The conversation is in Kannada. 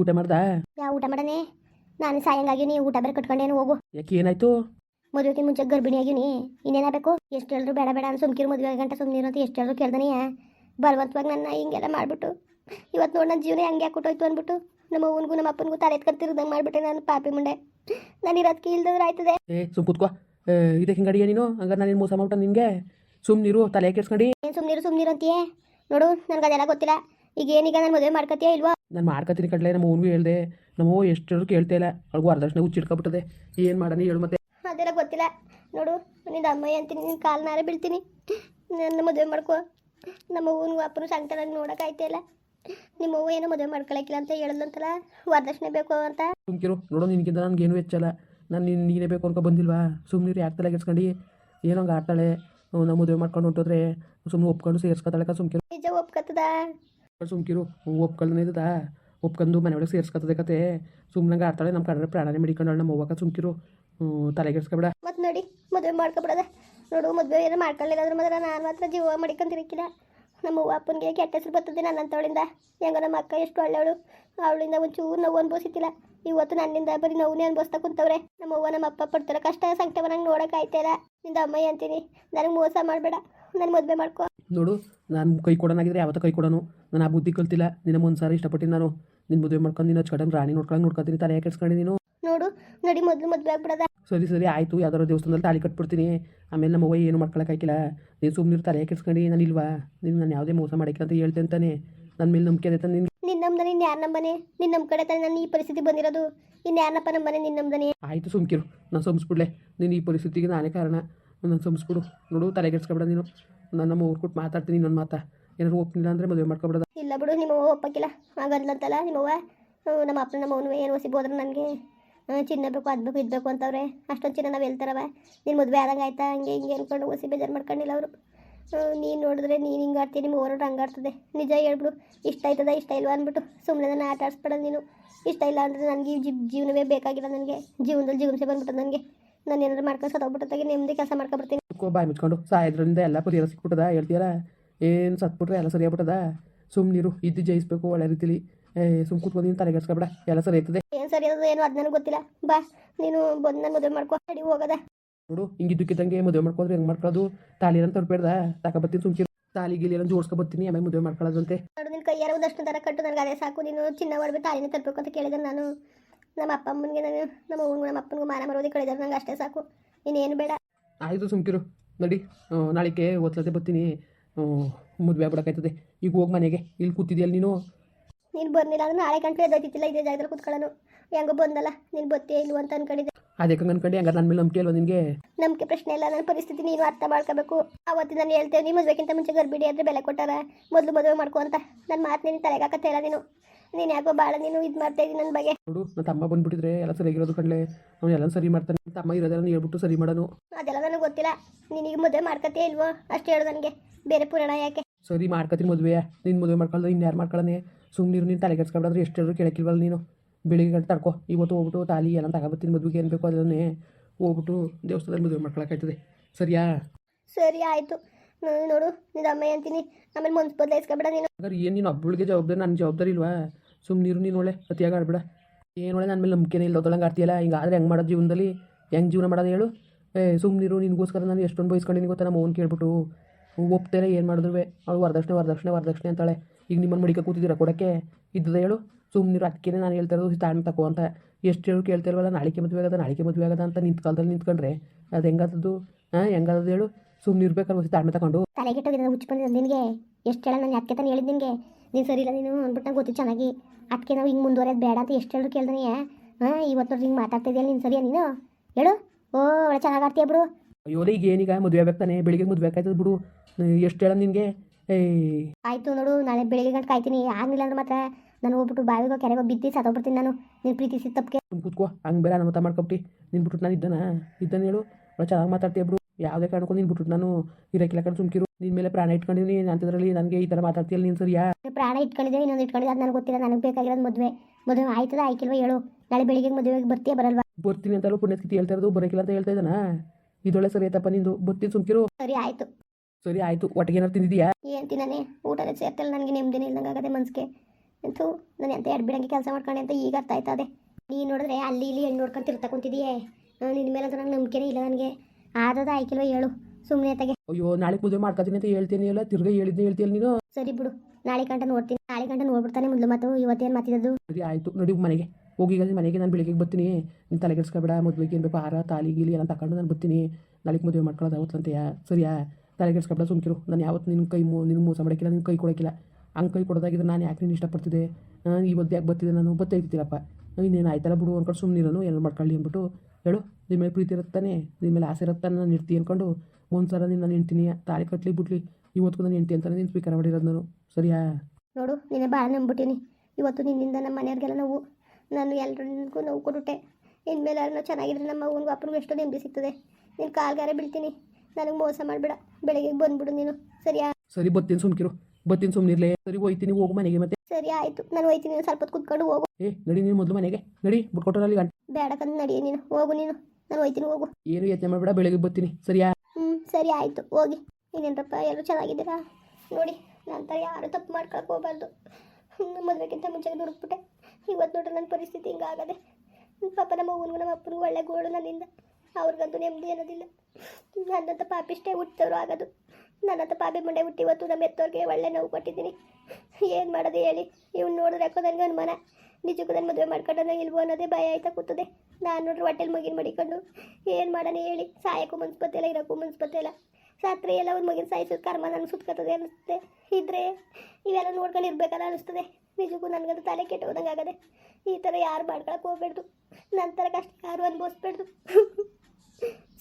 ಊಟ ಮಾಡ್ದಾ? ಯಾವ ಊಟ ಮಾಡನೆ ನಾನು ಸಾಯಂಗಾಗಿ ನೀ ಊಟ ಬೇರೆ ಕಟ್ಕೊಂಡೇನು ಹೋಗು. ಯಾಕೆ ಏನಾಯ್ತು? ಮದುವೆಗೆ ಮುಂಚೆ ಗರ್ಭಿಣಿಯಾಗಿನಿ ಇನ್ನೇನಾಗಬೇಕು ಎಷ್ಟು ಹೇಳಿದ್ರು ಬೇಡ ಬೇಡ ಅಂತ ಸುಮ್ಕಿರು ಮದುವೆ ಗಂಟ ಸುಮ್ಮನಿರು ಅಂತ ಎಷ್ಟು ಹೇಳಿದ್ರು ಕೇಳ್ದನಿ? ಬಲವಂತವಾಗಿ ನನ್ನ ಹಿಂಗೆಲ್ಲ ಮಾಡಿಬಿಟ್ಟು ಇವತ್ತು ನೋಡಿ ನನ್ನ ಜೀವನ ಹಂಗೆ ಹಾಕ್ಬಿಟ್ಟೋಯ್ತು ಅಂದ್ಬಿಟ್ಟು ನಮ್ಮ ಅವನಿಗೂ ನಮ್ಮ ಅಪ್ಪನಿಗೂ ತಲೆ ಎತ್ಕೊತಿರ್ದಂಗೆ ಮಾಡಿಬಿಟ್ಟೆ ನಾನು ಪಾಪಿ ಮುಂಡೆ. ನಾನು ಇರೋದಕ್ಕೆ ಇಲ್ದಿದ್ರೆ ಆಯ್ತದೆ. ಏ ಸುಮ್ ಕೂತ್ಕೋ. ಇದಕ್ಕೆ ಹಿಂಗಡಿಯ ನೀನು? ಹಂಗಾರೆ ನಾನು ಮೋಸ ಮಾಡ್ಬಿಟ್ಟು ನಿನಗೆ? ಸುಮ್ನಿರು ತಲೆ ಕೆಡ್ಸ್ಕೊಂಡು. ಏನು ಸುಮ್ನಿರು ಸುಮ್ಮನಿರು ಅಂತೀಯೇ? ನೋಡು ನನಗೆ ಅದೆಲ್ಲ ಗೊತ್ತಿಲ್ಲ. ಈಗ ಏನೀಗ ನಾನು ಮದುವೆ ಮಾಡ್ಕತ್ತೀಯಾ ಇಲ್ವಾ? ನಾನು ಮಾಡ್ಕೊತೀನಿ ಕಡ್ಲೆ ನಮ್ಮ ಅವ್ನಿಗೂ ಹೇಳ್ದೆ. ನಮ್ಮ ಎಷ್ಟು ಕೇಳ್ತಾ ಇಲ್ಲ. ಅವ್ಳಿಗೂ ವರದಕ್ಷಿಣೆ ಹುಚ್ಚಿಡ್ಕೊಬಿಟ್ಟದೆ ಏನು ಮಾಡೋಣ ಹೇಳು ಮತ್ತೆ. ಅದೆಲ್ಲ ಗೊತ್ತಿಲ್ಲ. ನೋಡು ನಿನ್ನ ಅಮ್ಮಯ್ಯ ಅಂತೀನಿ ನಿನ್ನ ಕಾಲ್ನಾರೆ ಬೀಳ್ತೀನಿ. ನನ್ನ ಮದುವೆ ಮಾಡ್ಕೋ. ನಮ್ಮ ಅವ್ವನಿಗೂ ಅಪ್ಪನ ಸಂಕಟ ನನಗೆ ನೋಡೋಕ್ಕಾಯ್ತಾ ಇಲ್ಲ. ನಿಮ್ಮ ಅವ್ವ ಏನೋ ಮದುವೆ ಮಾಡ್ಕೊಳಕಿಲ್ಲ ಅಂತ ಹೇಳಲ್ಲಂತಲ್ಲ ವರದಕ್ಷಿಣೆ ಬೇಕು ಅಂತ. ಸುಮ್ಕಿರು ನೋಡೋ ನಿನಗಿಂತ ನನಗೇನು ಹೆಚ್ಚಲ್ಲ ನಾನು ನಿನ್ನ ನೀನೇ ಬೇಕು ಅನ್ಕೊ ಬಂದಿಲ್ವಾ? ಸುಮ್ಮನೆ ಯಾಕೆ ತಲೆ ಕೆಡ್ಸ್ಕೊಂಡು ಏನೋ ಹಂಗೆ ಆಡ್ತಾಳೆ. ನಾವು ಮದುವೆ ಮಾಡ್ಕೊಂಡು ಹೊಂಟೋದ್ರೆ ಸುಮ್ಮನೆ ಒಪ್ಕೊಂಡು ಸೇರ್ಸ್ಕೊತಾಳೆ ಸುಮ್ಕಿರು. ನಿಜ ಒಪ್ಕತ್ತದ? ಸುಮ್ಕಿರು ಇದ್ದದ ಒಪ್ಕೊಂಡು ಮನೆ ಒಳಗೆ ಸೇರ್ಸ್ಕೊತದೆ ಕತೆ. ಸುಮ್ಮನೆ ಆಡ್ತಾಳೆ ನಮ್ಮ ಕಡೆ ಪ್ರಾಣನೇ ಮಡಿಕೊಂಡು ನಮ್ಮ ಅವ್ವಕ್ಕ ಸುಮ್ಕಿರು ತಲೆ ಕೆಡ್ಸ್ಕೊಬೇಡ. ಮತ್ತೆ ನೋಡಿ, ಮದುವೆ ಮಾಡ್ಕೊಬಿಡದ. ನೋಡು, ಮದುವೆ ಏನೋ ಮಾಡ್ಕೊಳ್ಳಿಲ್ಲ ಅದ್ರ ಮಾತ್ರ ನಾನು ಮಾತ್ರ ಜೀವ ಮಡಿಕೊಂತಿರಕ್ಕಿಲ್ಲ ನಮ್ಮ ಅವ್ವ ಅಪ್ಪನಿಗೆ ಕೆಟ್ಟ ಹೆಸರು ಬರ್ತದೆ ನನ್ನ ಅಂತವಳಿಂದ. ಹೆಂಗೋ ನಮ್ಮ ಅಕ್ಕ ಎಷ್ಟು ಒಳ್ಳೆಯವಳು ಅವಳಿಂದ ಒಂಚೂರು ನೋವು ಅನುಭವಿಸಿತಿಲ್ಲ ಇವತ್ತು ನನ್ನಿಂದ ಬರೀ ನೋವನ್ನೇ ಅನುಭವಿಸ್ತಾ ಕುಂತವ್ರೆ. ನಮ್ಮ ಅವ್ವ ನಮ್ಮ ಅಪ್ಪ ಪಡ್ತಾರೆ. ಕಷ್ಟ ಸಂಕಟ ನಂಗೆ ನೋಡೋಕೆ ಆಯ್ತಾ ನಿಂದ ಅಮ್ಮಯ್ಯ ಅಂತೀನಿ. ನನಗೆ ಮೋಸ ಮಾಡಬೇಡ. ನನ್ನ ಮದುವೆ ಮಾಡ್ಕೊ. ನೋಡು ನಾನು ಕೈ ಕೊಡೋನಾಗಿದ್ರೆ ಯಾವತ್ತೂ ಕೈ ಕೊಡೋನು. ನಾನು ಆ ಬುದ್ಧಿ ಕಲ್ತಿಲ್ಲ ನಿನ್ನ ಒಂದು ಸಾರಿ ಇಷ್ಟಪಟ್ಟು ನಾನು. ನಿನ್ನ ಮದುವೆ ಮಾಡ್ಕೊಂಡು ನಿನ್ನ ಚಡನ್ ರಾಣಿ ನೋಡ್ಕೊಂಡು ನೋಡ್ಕೊತೀನಿ ತಲೆ ಕೆಡ್ಸ್ಕೊಂಡು ನೀನು. ನೋಡು ನಡಿ ಮೊದಲು ಮದುವೆ ಆಗ್ಬಿಡದ. ಸರಿ ಸರಿ ಆಯಿತು. ಯಾವ್ದಾದ್ರು ದೇವಸ್ಥಾನದಲ್ಲಿ ತಾಳಿ ಕಟ್ಬಿಡ್ತೀನಿ. ಆಮೇಲೆ ನಮ್ಮ ಅವ್ವ ಏನು ಮಾಡ್ಕೊಳಕ್ಕಾಗಿಲ್ಲ ನೀನು ಸುಮ್ಮನೆ ತಲೆ ಕೆಡ್ಸ್ಕೊಂಡು ನಾನು ಇಲ್ವಾ? ನೀನು ನಾನು ಯಾವುದೇ ಮೋಸ ಮಾಡಕ್ಕೆ ಅಂತ ಹೇಳ್ತೆ ಅಂತಾನೆ. ನನ್ನ ಮೇಲೆ ನಂಬಿಕೆ ಇದೆ ತಾನೆ ನಿನ್ಗೆ. ನಿನ್ನ ನಮ್ದನೆ ಇನ್ನು ಯಾರು ನಂಬನೆ? ನಿನ್ನ ನಮ್ಮ ಕಡೆ ತಾನೆ ನಾನು ಈ ಪರಿಸ್ಥಿತಿ ಬಂದಿರೋದು. ಇನ್ನು ಯಾರನ್ನಪ್ಪ ನಮ್ಮನೆ ನಿನ್ನ ನಮ್ದನೆ ಆಯಿತು ಸುಮ್ಕಿರು. ನಾನು ಸಂಸ್ಬಿಡ್ಲೆ ನೀನು ಈ ಪರಿಸ್ಥಿತಿಗೆ ನಾನೇ ಕಾರಣ. ನಾನು ಸಂಸ್ಬಿಡು ನೋಡು, ತಲೆ ಕೆಡ್ಸ್ಕೊಬೇಡ ನೀನು. ನನ್ನ ನಮ್ಮ ಊರು ಕೊಟ್ಟು ಮಾತಾಡ್ತೀನಿ, ಇನ್ನೊಂದು ಮಾತಾ. ಏನಾದ್ರು ಒಪ್ಪಿಲ್ಲ ಅಂದ್ರೆ ಮದುವೆ ಮಾಡ್ಕೊಬೇಡ. ಇಲ್ಲ ಬಿಡು, ನಿಮ್ಮ ಒಪ್ಪಕ್ಕಿಲ್ಲ. ಹಾಗಂದ್ಲಂತಲ್ಲ, ನಿಮ್ಮ ಅವ್ವ? ನಮ್ಮ ಅಪ್ಪ ನಮ್ಮ ಅವನು ಏನು ಹೊಸಿಬೋದ್ರೆ ನನಗೆ. ಚಿನ್ನ ಬೇಕು, ಅದು ಬೇಕು ಇದ್ಬೇಕು ಅಂತವ್ರೆ. ಅಷ್ಟೊಂದು ಚಿನ್ನ ನಾವು ಹೇಳ್ತಾರವ. ನೀನು ಮದುವೆ ಆದಂಗೆ ಆಯ್ತಾ? ಹಂಗೆ ಹಿಂಗೆ ಅನ್ಕೊಂಡು ಹೊಸಿ ಬೇಜಾರು ಮಾಡ್ಕೊಂಡಿಲ್ಲ ಅವರು. ನೀನು ನೋಡಿದ್ರೆ ನೀನು ಹಿಂಗೆ ಆಡ್ತೀನಿ ನಿಮ್ಮ ಓರೋರು ಹಂಗೆ ಆಡ್ತದೆ. ನಿಜ ಹೇಳ್ಬಿಡು, ಇಷ್ಟ ಆಯ್ತದ, ಇಷ್ಟ ಇಲ್ವಾ ಅಂದ್ಬಿಟ್ಟು ಸುಮ್ಮನೆ ನಾನು ಆಟ ಆಡಿಸ್ಬೇಡ ನೀನು. ಇಷ್ಟ ಇಲ್ಲ ಅಂದರೆ ನನಗೆ ಜೀವನವೇ ಬೇಕಾಗಿಲ್ಲ ನನಗೆ. ಜೀವನದಲ್ಲಿ ಜೀವನಸೆ ಬಂದ್ಬಿಟ್ಟು ನನಗೆ. ನಾನು ಏನಾದ್ರು ಮಾಡ್ಕೊಂಡು ಸತ್ತೋಗ್ಬಿಟ್ಟದಾಗೆ ನೆಮ್ಮದಿ ಕೆಲಸ ಮಾಡ್ಕೊಬಿಡ್ತೀನಿ ಬಾಯ್ ಬಾಯಿ ಮುಚ್ಕೊಂಡು ಸಾಯೋದ್ರಿಂದ ಎಲ್ಲ ಪರಿಹಾರ ಸಿಕ್ಬಿಟ್ಟದ ಹೇಳ್ತೀಯಲ್ಲ? ಏನು ಸತ್ಬಿಟ್ರೆ ಎಲ್ಲ ಸರಿಯಾಗ್ಬಿಟ್ಟದ? ಸುಮ್ಮನಿರು ಇದ್ದು ಜಯಿಸ್ಬೇಕು ಒಳ್ಳೆ ರೀತಿಲಿ. ಏ ಸುಮ್ ಕೂತ್ಕೊಂಡು ನೀನು ತಲೆಗೆಡ್ಸ್ಕೊಬೇಡ ಎಲ್ಲ ಸರಿ ಆಯ್ತದೆ ಏನು ಸರಿ ಅದು ಏನು ಅದು ನನಗೆ ಗೊತ್ತಿಲ್ಲ. ಬಾ ನೀನು ಬಂದು ನಾನು ಮದುವೆ ಮಾಡ್ಕೊ ಅಡಿ ಹೋಗದ. ನೋಡು ಹಿಂಗಿದ್ದಕ್ಕಿದ್ದಂಗೆ ಮದುವೆ ಮಾಡ್ಕೊಂಡ್ರೆ ಹೆಂಗೆ ಮಾಡ್ಕೊಳ್ಳೋದು? ತಾಲಿ ಏನಂತ ತರ್ಬೇಡ್ದ ತಗೊಬತ್ತೀನಿ ಸುಮ್ಕಿರು. ತಾಲಿ ಗಿಲಿ ಎಲ್ಲ ಜೋಡ್ಸ್ಕೊಬತ್ತೀನಿ ಆಮೇಲೆ ಮದುವೆ ಮಾಡ್ಕೊಳ್ಳೋದಂತೆ. ನೋಡು ನಿನ್ನ ಕೈಯಾರ ಒಂದಷ್ಟು ಥರ ಕಟ್ಟು ನನಗೆ ಅದೇ ಸಾಕು. ನೀನು ಚಿನ್ನ ಹೊಡ್ಬಿಟ್ಟು ತಾಳಿನ ತರಬೇಕು ಅಂತ ಕೇಳಿದೆ ನಾನು. ನಮ್ಮ ಅಪ್ಪ ಅಮ್ಮನಿಗೆ ನಾನು ನಮ್ಮ ಅವ್ವನಿಗೂ ನಮ್ಮ ಅಪ್ಪನಿಗೂ ಮಾನ ಮರೋದಿ ಕಳೆದಾರೆ ನಂಗೆ ಅಷ್ಟೇ ಸಾಕು. ಇನ್ನೇನು ಬೇಡ. ಆಯಿತು ಸುಮ್ಕಿರು. ನಡಿ. ನಾಳೆಗೆ ಓದ್ಲತ್ತೆ ಬರ್ತೀನಿ. ಮದುವೆ ಆಗ್ಬಿಡಕ್ಕಾಯ್ತದೆ. ಈಗ ಹೋಗಿ ಮನೆಗೆ. ಇಲ್ಲಿ ಕೂತಿದ್ಯಲ್ಲ ನೀನು? ನೀನು ಬಂದಿಲ್ಲ ಅಂದ್ರೆ ನಾಳೆ ಗಂಟೆ ಎದ್ದಾಯ್ತಿಲ್ಲ ಇದೇ ಜಾಗದಲ್ಲಿ ಕೂತ್ಕೊಳ್ಳೋನು. ಹೆಂಗೋ ಬಂದಲ್ಲ ನೀನು ಬತ್ತೇ ಇಲ್ವ ಅಂತ ಅನ್ಕೊಂಡಿದ್ದೆ. ಅದಕ್ಕೆ ಅನ್ಕೊಂಡು. ಹಂಗಾರೆ ನನ್ನ ಮೇಲೆ ನಂಬಿಕೆ ಅಲ್ವಾ ನಿನಗೆ? ನಂಬಿಕೆ ಪ್ರಶ್ನೆ ಇಲ್ಲ. ನನ್ನ ಪರಿಸ್ಥಿತಿ ನೀನು ಅರ್ಥ ಮಾಡ್ಕೋಬೇಕು. ಅವತ್ತು ನಾನು ಹೇಳ್ತೇವೆ ನೀವು ಮದುವೆಗಿಂತ ಮುಂಚೆ ಗರ್ಭಿಣಿ ಆದರೆ ಬೆಲೆ ಕೊಟ್ಟಾರ? ಮೊದಲು ಮದುವೆ ಮಾಡ್ಕೊ ಅಂತ. ನನ್ನ ಮಾತು ನೀನು ತಲೆಗೆ ಹಾಕತ್ತೆ ಇಲ್ಲ ನೀನು. ನೀನು ಯಾಕೋ ಭಾಳ ನೀನು ಇದು ಮಾಡ್ತಾ ಇದ್ದೀನಿ ನನ್ನ ಬಗ್ಗೆ? ನೋಡು ನನ್ನ ತಮ್ಮ ಬಂದ್ಬಿಟ್ಟಿದ್ರೆ ಎಲ್ಲ ಸರಿಯಾಗಿರೋದು ಕಣ್ಲೆ. ಅವ್ನು ಎಲ್ಲ ಸರಿ ಮಾಡ್ತಾನೆ. ನನ್ನ ತಮ್ಮ ಇರೋದೆಲ್ಲ ಹೇಳ್ಬಿಟ್ಟು ಸರಿ ಮಾಡೋನು. ಅದೆಲ್ಲ ನನಗೆ ಗೊತ್ತಿಲ್ಲ. ನಿನಗೆ ಮದುವೆ ಮಾಡ್ಕೊತೀಯ ಇಲ್ವೋ? ಅಷ್ಟು ಹೇಳು ನನಗೆ. ಬೇರೆ ಪುರಾಣ ಯಾಕೆ? ಸರಿ ಮಾಡ್ಕೊತೀನಿ ಮದುವೆ. ನಿನ್ ಮದುವೆ ಮಾಡ್ಕೊಳ್ಳೋದು ಇನ್ನು ಯಾರು ಮಾಡ್ಕೊಳ್ಳೋನೆ ಸುಮ್ಮನೆ ನೀನು ತಲೆ ಕೆಡ್ಸ್ಕೊಂಡ್ರೆ ಎಷ್ಟು ಹೇಳಿದ್ರು ಕೇಳಕ್ಕಿಲ್ವಲ್ಲ ನೀನು. ಬೆಳಿಗ್ಗೆ ಗಂಟೆ ತಡ್ಕೊ. ಇವತ್ತು ಹೋಗ್ಬಿಟ್ಟು ತಾಲಿ ಎಲ್ಲ ತಗೊಬತ್ತೀನಿ. ಮದುವೆಗೆ ಏನು ಬೇಕು ಅದನ್ನೇ. ಹೋಗ್ಬಿಟ್ಟು ದೇವಸ್ಥಾನದಲ್ಲಿ ಮದುವೆ ಮಾಡ್ಕೊಳಕ್ಕಾಯ್ತದೆ ಸರಿಯಾ? ಸರಿ ಆಯಿತು. ನೋಡು ನಿನ್ನ ಅಂತೀನಿ. ಆಮೇಲೆ ನೀನು. ಏನು ನೀನು ಒಬ್ಬಳಿಗೆ ಜವಾಬ್ದಾರಿ ನನ್ನ ಜವಾಬ್ದಾರಿ ಇಲ್ವಾ? ಸುಮ್ಮನಿರು ನೀನು ಒಳ್ಳೆ, ಅತಿಯಾಗಿ ಆಡ್ಬೇಡ. ಏನು ಒಳ್ಳೆ ನನ್ನ ಮೇಲೆ ನಂಬಿಕೆನೇ ಇಲ್ಲ ದೊಡ್ಡಂಗೆ ಆಡ್ತೀಯಲ್ಲ? ಹಿಂಗಾದ್ರೆ ಹೆಂಗೆ ಮಾಡೋದು ಜೀವನದಲ್ಲಿ? ಹೆಂಗೆ ಜೀವನ ಮಾಡೋದು ಹೇಳು? ಏ ಸುಮ್ಮನಿರು ನಿನಗೋಸ್ಕರ ನಾನು ಎಷ್ಟೊಂದು ಬಯಸ್ಕೊಂಡಿನಿ ಗೊತ್ತಾ ನಮ್ಮ ಅವ್ನು ಕೇಳ್ಬಿಟ್ಟು. ಒಪ್ತಾರೆ ಏನು ಮಾಡಿದ್ರು ಅವಳು ವರದಕ್ಷಿಣೆ ವರದಕ್ಷಿಣೆ ವರದಕ್ಷಿಣೆ ಅಂತಾಳೆ. ಈಗ ನಿಮ್ಮನ್ನು ಮಡಿಕ ಕೂತಿದ್ದೀರಾ? ಕೊಡೋಕ್ಕೆ ಇದ್ದದ ಹೇಳು. ಸುಮ್ಮನಿರು ಅದಕ್ಕೇನೆ ನಾನು ಹೇಳ್ತಾ ಇರೋದು ತಾಣ ತಗೋ ಅಂತ. ಎಷ್ಟು ಹೇಳು ಕೇಳ್ತಾ ಇಲ್ವಲ್ಲ ನಾಳಿಕೆ ಮದುವೆ ಆಗದ ನಾಳಿಕೆ ಮದುವೆ ಆಗದ ಅಂತ ನಿಂತ ಕಾಲದಲ್ಲಿ ನಿಂತ್ಕೊಂಡ್ರೆ. ಅದು ಹೆಂಗಾದದ್ದು? ಹಾಂ ಹೆಂಗಾದದ್ದು ಹೇಳು. ಸುಮ್ಮನೆ ಇರ್ಬೇಕಾದ್ರೆ ತಾಳ್ಮೆ ತಗೊಂಡು ತಲೆಗೆಟ್ಟೋಗಿದೆ ಹುಚ್ಚು ಬಂದಿದೆ ನಿನಗೆ. ಎಷ್ಟು ಹೇಳ ನಾನು ಅದಕ್ಕೆ ತಾನು ಹೇಳಿದ್ದು ನಿನಗೆ. ನೀನು ಸರಿ ಇಲ್ಲ ನೀನು ಅಂದ್ಬಿಟ್ಟು ನಂಗೆ ಗೊತ್ತಿತ್ತು ಚೆನ್ನಾಗಿ. ಅದಕ್ಕೆ ನಾವು ಹಿಂಗೆ ಮುಂದುವರೆಯೋದು ಬೇಡ ಅಂತ ಎಷ್ಟು ಹೇಳು ಕೇಳ್ದೆ ಹಾಂ ಇವತ್ತು ನೋಡಿ ಹಿಂಗೆ ಮಾತಾಡ್ತಾ ಇದೆಯಲ್ಲ ನೀನು ಸರಿಯಾ ನೀನು? ಹೇಳು. ಓ ಒಳ್ಳೆ ಚೆನ್ನಾಗಿ ಆಡ್ತೀಯ ಬಿಡು. ಅಯ್ಯೋ ಈಗ ಏನೀಗ ಮದುವೆ ಆಗ್ತಾನೆ ಬೆಳಿಗ್ಗೆ ಮದುವೆ ಆಗ್ತದೆ ಬಿಡು. ಎಷ್ಟು ಹೇಳ ನಿನಗೆ? ಆಯಿತು ನೋಡು ನಾಳೆ ಬೆಳಿಗ್ಗೆ ಗಂಟೆ ಕಾಯ್ತೀನಿ. ಆಗ್ಲಿಲ್ಲ ಅಂದ್ರೆ ಮಾತ್ರ ನಾನು ಹೋಗ್ಬಿಟ್ಟು ಬಾವಿಗೋ ಕೆರೆಗೋ ಬಿದ್ದು ಸತ್ತೋಗ್ಬಿಡ್ತೀನಿ ನಾನು. ನೀನು ಪ್ರೀತಿಸಿ ತಪ್ಪಿಗೆ. ಸುಮ್ ಕೂತ್ಕೋ ಹಂಗೆ ಬೇರೆ ಅನುಮತ ಮಾಡ್ಕೊಬಿಟ್ಟು. ನಿನ್ ಬಿಟ್ಬಿಟ್ಟು ನಾನು ಇದ್ದಾನ? ಇದ್ದಾನೆ ಹೇಳು. ಚೆನ್ನಾಗಿ ಮಾತಾಡ್ತೀಯ ಇಬ್ರು ಯಾವುದೇ ಕಾರಣಕ್ಕೂ ನೀನು ಬಿಟ್ಬಿಟ್ಟು ನಾನು. ಇರೋಕ್ಕಿಲ್ಲ ಕಣ್ ಸುಮ್ಕಿರು. ನಿನ್ನ ಮೇಲೆ ಪ್ರಾಣ ಇಟ್ಕೊಂಡಿದ್ದೀನಿ ಅಂತದ್ರಲ್ಲಿ ನನಗೆ ಈ ಥರ ಮಾತಾಡ್ತೀಯಲ್ಲ ನೀನು ಸರಿಯಾ? ಪ್ರಾಣ ಇಟ್ಕೊಂಡಿದ್ದೆ ಇನ್ನೊಂದು ಇಟ್ಕೊಂಡಿದ್ದೆ ಅದು ನನಗೆ ಗೊತ್ತಿಲ್ಲ. ನನಗೆ ಬೇಕಾಗಿರೋದು ಮದುವೆ. ಮದುವೆ ಆಯ್ತದ ಆಯ್ಕಿಲ್ವ ಹೇಳು. ನಾಳೆ ಬೆಳಿಗ್ಗೆ ಮದುವೆಗೆ ಬರ್ತೀಯ ಬರಲ್ವಾ? ಬರ್ತೀನಿ ಅಂತಲೂ ಪುಣ್ಯಸ್ಥಿತಿ ಹೇಳ್ತಾ ಇರೋದು ಬರೋಕಿಲ್ಲ ಅಂತ ಹೇಳ್ತಾ ಇದ್ದಾನ? ಇದೊಳ್ಳೆ ಸರಿ ಆಯ್ತಪ್ಪ ನಿಂದು. ಬರ್ತೀನಿ ಸುಮ್ಕಿರು. ಸರಿ ಆಯಿತು. ಸರಿ ಆಯ್ತು. ಒಟ್ಟಿಗೆ ಏನಾರು ತಿಂದಿದ್ಯಾ ಏನ್ ತಿನ್ನಾನೆ? ಊಟನೇ ಸೇರ್ತಲ್ಲ ನನಗೆ ನೆಮ್ಮದಿನೇ ಇಲ್ದಂಗೆ ಆಗದೆ ಮನ್ಸಿಗೆ. ಅಂತ ನಾನು ಎಂತ ಎಡ್ಬಿಡಂಗೆ ಕೆಲಸ ಮಾಡ್ಕೊಂಡೆ ಅಂತ ಈಗ ಅರ್ಥ ಆಯ್ತದೆ ನೀ ನೋಡಿದ್ರೆ ಅಲ್ಲಿ ಇಲ್ಲಿ ಹೆಣ್ಣು ನೋಡ್ಕೊಂಡು ತಿರ್ತಾ ಕುಂತಿದೀಯೇ ನಿನ್ನ ಮೇಲೆ ಅಂತ ನಂಗೆ ನಂಬಿಕೆನೇ ಇಲ್ಲ ನನಗೆ. ಆದದ ಆಯ್ಕಿಲ್ವ ಹೇಳು. ಸುಮ್ಮನೆ ತಗೆ. ಅಯ್ಯೋ ನಾಳೆ ಪೂಜೆ ಮಾಡ್ಕೊತೀನಿ ಅಂತ ಹೇಳ್ತೀನಿ ಅಲ್ಲ? ತಿರ್ಗಾ ಹೇಳಿದ್ನೇ ಹೇಳ್ತೀಯಲ್ಲ ನೀನು? ಸರಿ ಬಿಡು. ನಾಳೆ ಕಂಟ ನೋಡ್ತೀನಿ. ನಾಳೆ ಗಂಟ ನೋಡ್ಬಿಡ್ತಾನೆ ಮೊದಲು ಮತ್ತು ಇವತ್ತೇನು ಮಾತಿದ್ದು ಸರಿ ಆಯ್ತು. ನೋಡಿ ಮನೆಗೆ. ಹೋಗಿ ಈಗ ಮನೆಗೆ ನಾನು ಬೆಳಿಗ್ಗೆ ಬರ್ತೀನಿ. ನಿನ್ನ ತಲೆ ಕೆಡ್ಸ್ಕೊಬೇಡ ಮದುವೆಗೆ ಏನು ಬೇಕು ಹಾರ ತಾಲಿ ಗೀಲಿ ಎಲ್ಲ ತಗೊಂಡು ನಾನು ಬರ್ತೀನಿ. ನಾಳೆಗೆ ಮದುವೆ ಮಾಡ್ಕೊಳ್ಳೋದು ಅವತ್ತಂತೆಯಾ ಸರಿಯಾ? ತಲೆ ಕೆಡ್ಸ್ಕೊಬೇಡ ಸುಮ್ಕಿರು. ನಾನು ಯಾವತ್ತು ನಿನ್ನ ಕೈ ಮೋ ನಿನ್ನ ಮೋಸ ಮಾಡೋಕ್ಕಿಲ್ಲ ನಿನ್ನ ಕೈ ಕೊಡೋಕ್ಕಿಲ್ಲ. ಹಂಗೆ ಕೈ ಕೊಡೋದಾಗಿದ್ರೆ ನಾನು ಯಾಕೆ ನೀನು ಇಷ್ಟಪಡ್ತಿದ್ದೆ ಈ ಇವತ್ತು ಯಾಕೆ ಬರ್ತಿದ್ದೆ ನಾನು? ಬತ್ತೈತಿದ್ದೀರಪ್ಪ ಇನ್ನೇನು ಆಯ್ತಲ್ಲ ಬಿಡು ಅನ್ಕೊಂಡು ಸುಮ್ಮನಿರೋನು ಎಲ್ಲ ಮಾಡ್ಕೊಳ್ಳಿ ಅಂದ್ಬಿಟ್ಟು ಹೇಳು. ನಿಮ್ಮ ಮೇಲೆ ಪ್ರೀತಿ ಇರುತ್ತಾನೆ ನಿಮ್ಮ ಮೇಲೆ ಆಸೆ ಇರುತ್ತಾನೆ ನಾನು ಇರ್ತೀನಿ ಅಂದ್ಕೊಂಡು ಒಂದು ಸಲ ನೀನು ನಾನು ಹೆಂಡ್ತೀನಿ, ತಾಳಿ ಕಟ್ಲಿ ಬಿಡ್ಲಿ ಇವತ್ತು ನಾನು ಹೆಂಡ್ತಿ ಅಂತಾನೆ ನೀನು ಸ್ವೀಕಾರ ಮಾಡಿರೋದು ನಾನು. ಸರಿಯಾ? ನೋಡು ನೀನೇ ಭಾಳ ನಂಬಿಟ್ಟಿನಿ ಇವತ್ತು ನಿನ್ನಿಂದ ನಮ್ಮ ಮನೆಯವ್ರಿಗೆಲ್ಲ ನೋವು. ನಾನು ಎಲ್ರಿಗೂ ನೋವು ಕೊಟ್ಟುಟ್ಟೆ ಇನ್ಮೇಲೆ ನಾವು ಚೆನ್ನಾಗಿದ್ರೆ ನಮ್ಮ ಅವನಿಗೂ ಅಪ್ಪನಿಗೂ ಎಷ್ಟೋ ನೆಮ್ಮದಿ ಸಿಗ್ತದೆ. ನೀನು ಕಾಲ್ಗಾರೆ ಬೀಳ್ತೀನಿ. ನನಗೆ ಮೋಸ ಮಾಡಬೇಡ. ಬೆಳಗ್ಗೆ ಬಂದ್ಬಿಡು ನೀನು. ಸರಿಯಾ? ಸರಿ ಬತ್ತೀನಿ ಸುಮ್ಕಿರು. ಬತ್ತೀನಿ ಸುಮ್ಮನಿರ್ಲೇ ಸರಿ ಹೋಯ್ತೀನಿ ಹೋಗು ಮನೆಗೆ ಮತ್ತೆ. ಸರಿ ಆಯಿತು. ನಾನು ಹೋಯ್ತೀನಿ ನೀನು ಸ್ವಲ್ಪ ಹೊತ್ತು ಕುತ್ಕೊಂಡು ಹೋಗು. ಏ ನಡಿ ನೀನು ಮೊದಲು ಮನೆಗೆ. ನಡಿ ಬಿಟ್ಕೊಟ್ರಲ್ಲಿ ಗಂಟೆ ಬೇಡಕಂದು ನಡಿ ನೀನು. ಹೋಗು ನೀನು. ನಾನು ಹೋಯ್ತೀನಿ ಹೋಗು. ಏನು ಯೋಚನೆ ಮಾಡಬೇಡ ಬೆಳಗ್ಗೆ ಬರ್ತೀನಿ ಸರಿಯಾ? ಹ್ಞೂ ಸರಿ ಆಯಿತು. ಹೋಗಿ. ಇನ್ನೇನಪ್ಪ ಎಲ್ಲರೂ ಚೆನ್ನಾಗಿದ್ದೀರಾ? ನೋಡಿ ನಂತರ ಯಾರು ತಪ್ಪು ಮಾಡ್ಕೊಳಕ್ಕೆ ಹೋಗ್ಬಾರ್ದು. ಮದುವೆಗಿಂತ ಮುಂಚೆ ದುಡುಕ್ಬಿಟ್ಟೆ. ಇವತ್ತು ನೋಡ್ರಿ ನನ್ನ ಪರಿಸ್ಥಿತಿ ಹಿಂಗಾಗದೆ. ಪಾಪ ನಮ್ಮ ಅವ್ವನಿಗೂ ನಮ್ಮ ಅಪ್ಪನಿಗೂ ಒಳ್ಳೆ ಗೋಳು ನನ್ನಿಂದ. ಅವ್ರಿಗಂತೂ ನೆಮ್ಮದಿ ಅನ್ನೋದಿಲ್ಲ. ನನ್ನಂತ ಪಾಪಿಷ್ಟೇ ಹುಟ್ಟಿದವರು ಆಗೋದು. ನನ್ನಂಥ ಪಾಪಿ ಮುಂಡೆ ಹುಟ್ಟಿ ಇವತ್ತು ನಮ್ಮ ಎತ್ತವ್ರಿಗೆ ಒಳ್ಳೆ ನೋವು ಕೊಟ್ಟಿದ್ದೀನಿ. ಏನು ಮಾಡೋದು ಹೇಳಿ? ಇವ್ನು ನೋಡಿದ್ರೆ ಯಾಕೋ ನನಗೆ ಅನುಮಾನ. ನಿಜಕ್ಕೂ ನನ್ನ ಮದುವೆ ಮಾಡ್ಕೊಂಡನ ಇಲ್ವೋ ಅನ್ನೋದೇ ಭಯ ಆಯ್ತಾ ಕೂತದೆ. ನಾನು ನೋಡ್ರಿ ಹೊಟ್ಟೆಲಿ ಮಗಿನ ಮಡಿಕೊಂಡು ಏನು ಮಾಡೋಣ ಹೇಳಿ? ಸಾಯಕ್ಕೂ ಮನ್ಸು ಬತ್ತಿಲ್ಲ ಇರೋಕ್ಕೂ ಮನ್ಸು ಬತ್ತಿಲ್ಲ ಸಾತ್ರೆ ಎಲ್ಲ ಒಂದು ಮಗಿನ ಸಾಯಿಸೋದು ಕರ್ಮ ನನಗೆ ಸುತ್ಕೊತದೆ ಅನ್ನಿಸುತ್ತೆ ಇದ್ರೆ ಇವೆಲ್ಲ ನೋಡ್ಕೊಂಡು ಇರ್ಬೇಕಲ್ಲ ಅನಿಸ್ತದೆ ನಿಜಕ್ಕೂ ನನಗದು ತಲೆ ಕೆಟ್ಟೋದಂಗೆ ಆಗದೆ. ಈ ಥರ ಯಾರು ಮಾಡ್ಕೊಳಕ್ಕೆ ಹೋಗ್ಬೇಡ್ದು. ನಂತರ ಕಷ್ಟ ಯಾರು ಅನುಭವಿಸ್ಬೇಡ್ದು.